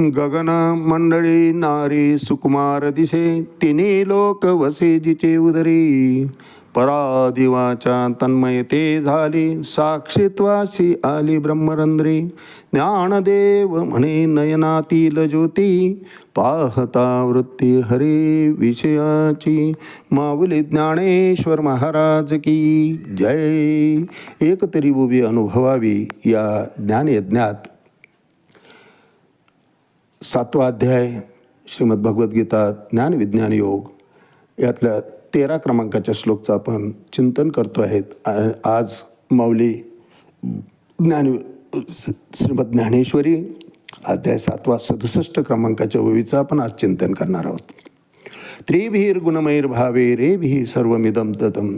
गगन मंडळी नारी सुकुमार दिसे तिने लोक वसे जिचे उदरी परादिवाच्या तन्मयते झाली साक्षीत्वासी आली ब्रह्मरंध्री. ज्ञानदेव म्हणे नयनातील ज्योती पाहता वृत्ती हरे विषयाची. माऊली ज्ञानेश्वर महाराज की जय. एक तरी उभी अनुभवावी या ज्ञानयज्ञात सातवा अध्याय श्रीमद भगवद्गीता ज्ञान विज्ञान योग यातल्या तेरा क्रमांकाच्या श्लोकचं आपण चिंतन करतो आहेत. आ- आज माऊली ज्ञान श्रीमद ज्ञानेश्वरी अध्याय सातवा सदुसष्ट क्रमांकाच्या ओवीचं आपण आज चिंतन करणार आहोत. त्रिभिर गुणमैर्भावे रेभिः सर्वमिदं ततं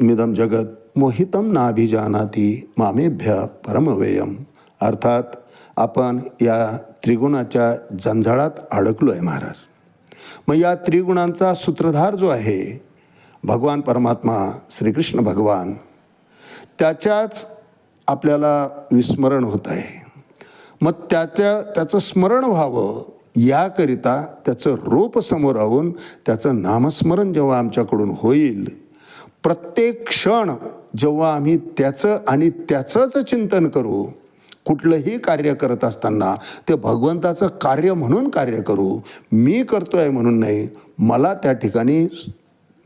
मिदं जगत मोहितं नाभिजानाती मामेभ्य परमवेयम अर्थात आपण या त्रिगुणाच्या जंजाळात अडकलो आहे महाराज. मग या त्रिगुणांचा सूत्रधार जो आहे भगवान परमात्मा श्रीकृष्ण भगवान त्याच्याच आपल्याला विस्मरण होत आहे. मग त्याच्या त्याचं स्मरण व्हावं याकरिता त्याचं रूप समोर राहून त्याचं नामस्मरण जेव्हा आमच्याकडून होईल प्रत्येक क्षण जेव्हा आम्ही त्याचं आणि त्याचंच चिंतन करू कुठलंही कार्य करत असताना ते भगवंताचं कार्य म्हणून कार्य करू मी करतो आहे म्हणून नाही मला त्या ठिकाणी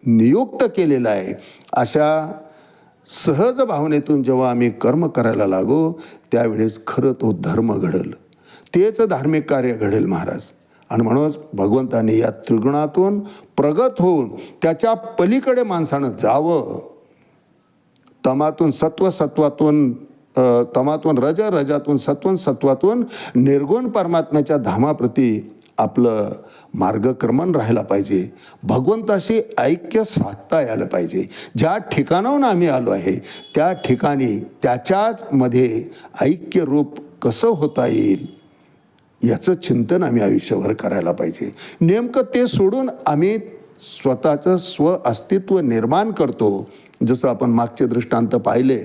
नियुक्त केलेलं आहे. अशा सहज भावनेतून जेव्हा आम्ही कर्म करायला लागू त्यावेळेस खरं तो धर्म घडल. तेच धार्मिक कार्य घडेल महाराज. आणि म्हणूनच भगवंताने या त्रिगुणातून प्रगत होऊन त्याच्या पलीकडे माणसानं जावं. तमातून सत्व सत्वातून तमातून रज रजातून सत्वन सत्वातून निर्गुण परमात्म्याच्या धामाप्रती आपलं मार्गक्रमण राहायला पाहिजे. भगवंताशी ऐक्य साधता यायला पाहिजे. ज्या ठिकाणाहून आम्ही आलो आहे त्या ठिकाणी त्याच्यामध्ये ऐक्य रूप कसं होता येईल याचं चिंतन आम्ही आयुष्यभर करायला पाहिजे. नेमकं ते सोडून आम्ही स्वतःचं स्व अस्तित्व निर्माण करतो जसं आपण मागचे दृष्टांत पाहिले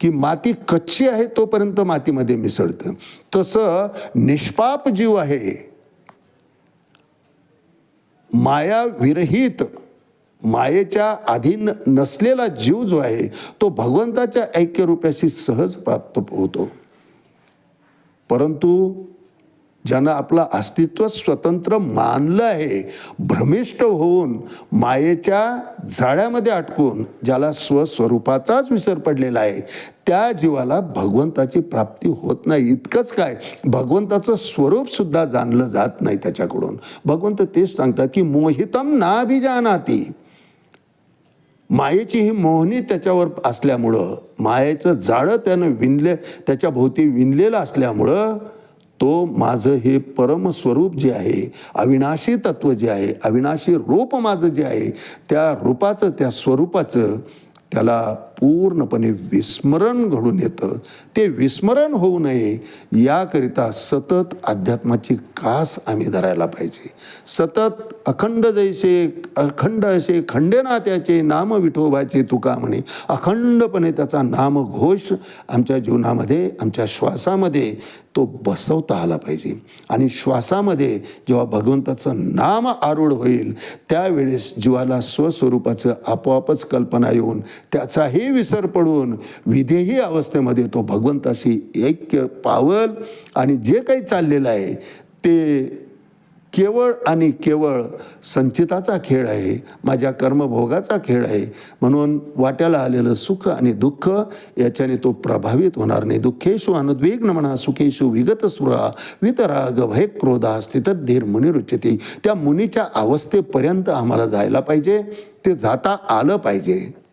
की माती कच्ची आहे तोपर्यंत मातीमध्ये मिसळतं. तसं निष्पाप जीव आहे. माया विरहित मायेच्या अधीन नसलेला जीव जो आहे तो भगवंताच्या ऐक्यरूपाशी सहज प्राप्त होतो. परंतु ज्यानं आपलं अस्तित्व स्वतंत्र मानलं आहे भ्रमिष्ट होऊन मायेच्या जाळ्यामध्ये अटकून ज्याला स्वस्वरूपाचाच विसर पडलेला आहे त्या जीवाला भगवंताची प्राप्ती होत नाही. इतकंच काय भगवंताचं स्वरूप सुद्धा जाणलं जात नाही त्याच्याकडून. भगवंत तेच सांगतात की मोहितम नाभिजानाती. मायेची ही मोहनी त्याच्यावर असल्यामुळं मायेचं जाळं त्यानं विणले त्याच्या भोवती विणलेलं असल्यामुळं तो माझं हे परमस्वरूप जे आहे अविनाशी तत्व जे आहे अविनाशी रूप माझं जे आहे त्या रूपाचं त्या स्वरूपाचं त्याला पूर्णपणे विस्मरण घडून येतं. ते विस्मरण होऊ नये याकरिता सतत अध्यात्माची कास आम्ही धरायला पाहिजे. सतत अखंड जैसे अखंड असे खंडेना त्याचे नाम विठोबाचे तुका म्हणे. अखंडपणे त्याचा नामघोष आमच्या जीवनामध्ये आमच्या श्वासामध्ये तो बसवता आला पाहिजे. आणि श्वासामध्ये जेव्हा भगवंताचं नाम आरूढ होईल त्यावेळेस जीवाला स्वस्वरूपाचं आपोआपच कल्पना येऊन त्याचाही विसर पडून विधेयी अवस्थेमध्ये तो भगवंताशी ऐक्य पावल आणि जे काही चाललेलं आहे ते केवळ आणि केवळ संचिताचा खेळ आहे माझ्या कर्मभोगाचा खेळ आहे. म्हणून वाट्याला आलेलं सुख आणि दुःख याच्याने तो प्रभावित होणार नाही. दुःखेशु अनुद्विग्न म्हणा सुखेशु विगत स्पृहा वितराग भय क्रोधा स्थित धीर मुनिरुच्यते त्या मुनीच्या अवस्थेपर्यंत आम्हाला जायला पाहिजे ते जाता आलं पाहिजे.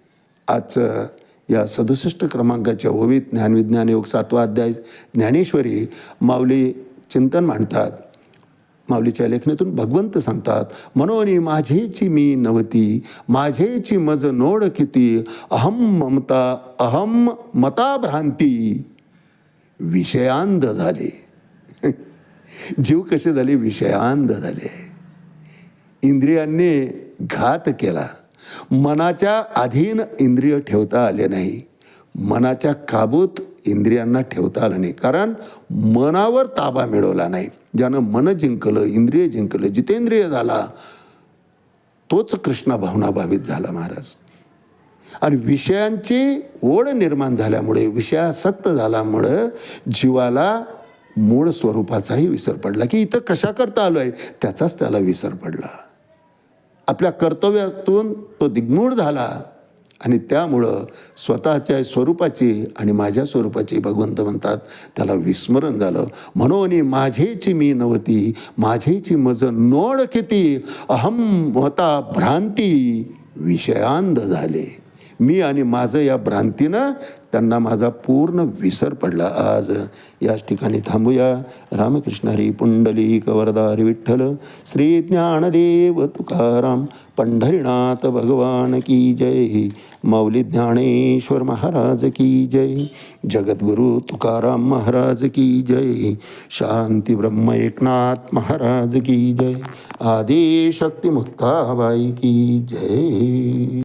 आजचं या सदुसष्ट क्रमांकाच्या ओवीत ज्ञानविज्ञान योग सातवा अध्याय ज्ञानेश्वरी माऊली चिंतन मांडतात. माऊलीच्या लेखनातून भगवंत सांगतात मनोनी माझेची मी नवती माझेची मज नोड किती अहम ममता अहम मता भ्रांती विषयांध झाले. जीव कसे झाले? विषयांध झाले. इंद्रियांनी घात केला. मनाच्या अधीन इंद्रिय ठेवता आले नाही. मनाच्या काबूत इंद्रियांना ठेवता आलं नाही. कारण मनावर ताबा मिळवला नाही. ज्यानं मन जिंकलं इंद्रिय जिंकलं जितेंद्रिय झाला तोच कृष्णा भावनाभावित झाला महाराज. आणि विषयांची ओढ निर्माण झाल्यामुळे विषयासक्त झाल्यामुळं जीवाला मूळ स्वरूपाचाही विसर पडला. की इथं कशा करता आलो आहे त्याचाच त्याला विसर पडला. आपल्या कर्तव्यातून तो दिग्मूढ झाला आणि त्यामुळं स्वतःच्या स्वरूपाची आणि माझ्या स्वरूपाची भगवंत म्हणतात त्याला विस्मरण झालं. म्हणून माझेची मी नवती माझेची मज नोड किती अहम मता भ्रांती विषयांध झाले. मी आणि माझं या भ्रांतीनं त्यांना माझा पूर्ण विसर पडला. आज याच ठिकाणी थांबूया. रामकृष्ण हरी पुंडली कवरदार विठ्ठल श्री ज्ञानदेव तुकाराम पंढरीनाथ भगवान की जय. मौली ज्ञानेश्वर महाराज की जय. जगद्गुरु तुकाराम महाराज की जय. शांती ब्रह्म एकनाथ महाराज की जय. आदि शक्ती मुक्ताबाई की जय.